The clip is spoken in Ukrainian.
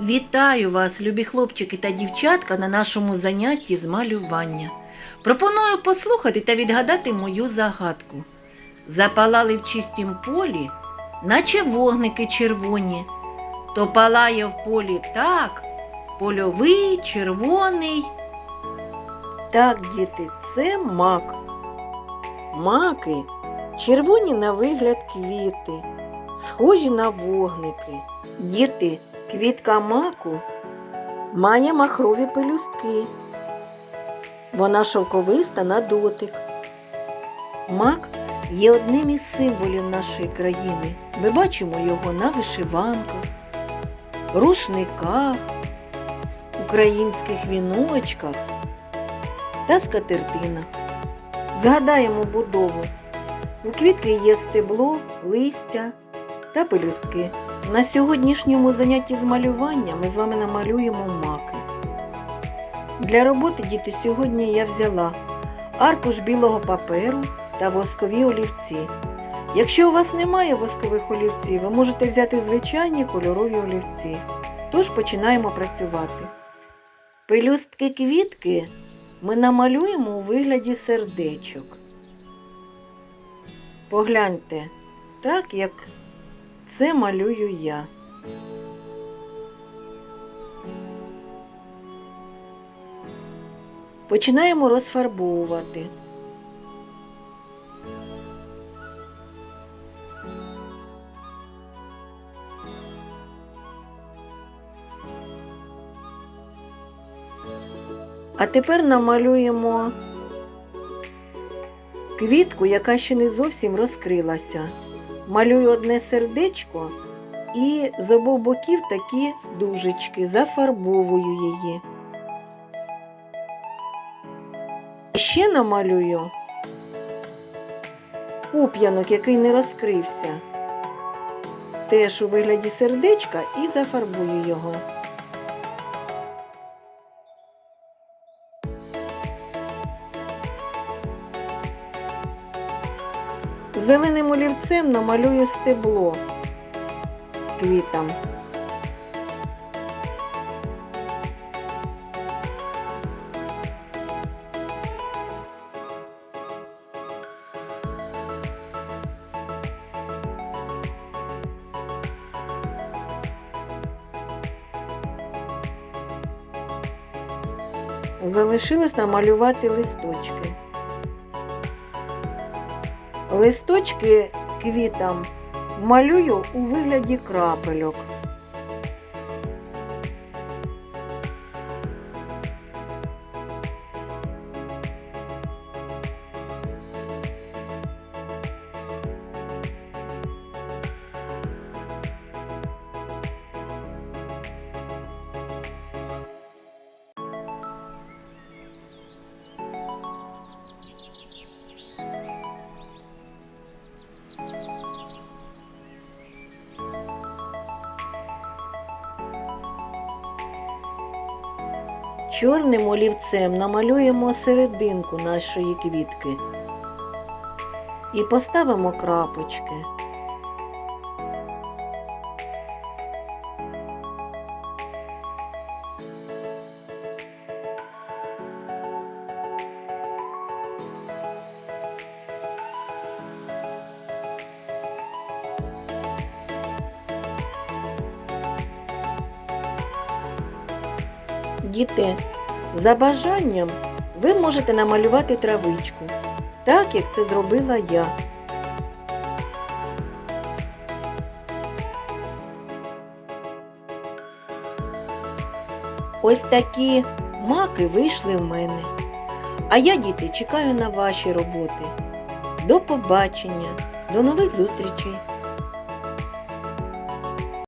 Вітаю вас, любі хлопчики та дівчатка, на нашому занятті з малювання. Пропоную послухати та відгадати мою загадку. Запалали в чистім полі, наче вогники червоні. То палає в полі так, польовий, червоний. Так, діти, це мак. Маки червоні на вигляд квіти, схожі на вогники. Діти, квітка маку має махрові пелюстки. Вона шовковиста на дотик. Мак є одним із символів нашої країни. Ми бачимо його на вишиванках, рушниках, українських віночках та скатертинах. Згадаємо будову. У квітки є стебло, листя та пелюстки. На сьогоднішньому занятті з малювання ми з вами намалюємо маки. Для роботи діти сьогодні я взяла аркуш білого паперу та воскові олівці. Якщо у вас немає воскових олівців, ви можете взяти звичайні кольорові олівці. Тож починаємо працювати. Пелюстки квітки ми намалюємо у вигляді сердечок. Погляньте, так як це малюю я. Починаємо розфарбовувати. А тепер намалюємо квітку, яка ще не зовсім розкрилася. Малюю одне сердечко і з обох боків такі дужечки, зафарбовую її. Ще намалюю пуп'янок, який не розкрився. Теж у вигляді сердечка і зафарбую його. Зеленим олівцем намалюю стебло квітам. Залишилось намалювати листочки. Листочки квітам малюю у вигляді крапельок. Чорним олівцем намалюємо серединку нашої квітки і поставимо крапочки. Діти, за бажанням ви можете намалювати травичку, так як це зробила я. Ось такі маки вийшли в мене. А я, діти, чекаю на ваші роботи. До побачення, до нових зустрічей!